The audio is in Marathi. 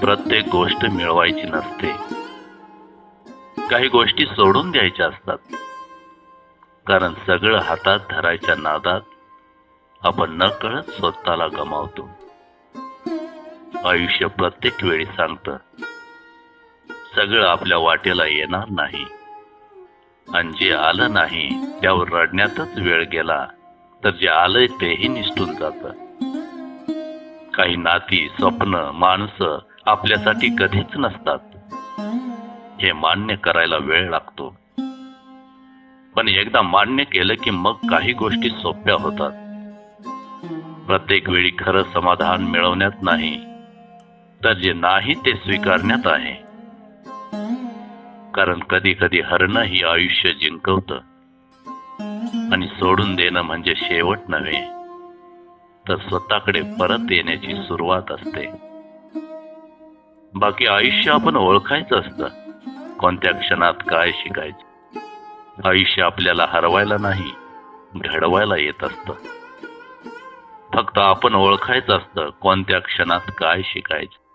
प्रत्येक गोष्ट मिळवायची नसते. काही गोष्टी सोडून द्यायच्या असतात. कारण सगळं हातात धरायच्या नादात आपण न कळत स्वतःला गमावतो. आयुष्य प्रत्येक वेळी सांगतं सगळं आपल्या वाटेला येणार नाही. आणि जे आलं नाही त्यावर रडण्यातच वेळ गेला तर जे आलंय तेही निसटून जात. काही नाती स्वप्न माणसं आपल्यासाठी कधीच नसतात. हे मान्य करायला वेळ लागतो. पण एकदा मान्य केलं की मग काही गोष्टी सोप्या होतात. प्रत्येक वेळी खरं समाधान मिळवण्यात नाही तर जे नाही ते स्वीकारण्यात आहे. कारण कधी कधी हरणं ही आयुष्य जिंकवतं. आणि सोडून देणं म्हणजे शेवट नव्हे तर स्वतःकडे परत येण्याची सुरुवात असते. बाकी आयुष्य आपण ओळखायचं असतं. कोणत्या क्षणात काय शिकायचं? आयुष्य आपल्याला हरवायला नाही घडवायला येत असतं. फक्त आपण ओळखायचं असतं कोणत्या क्षणात काय शिकायचं.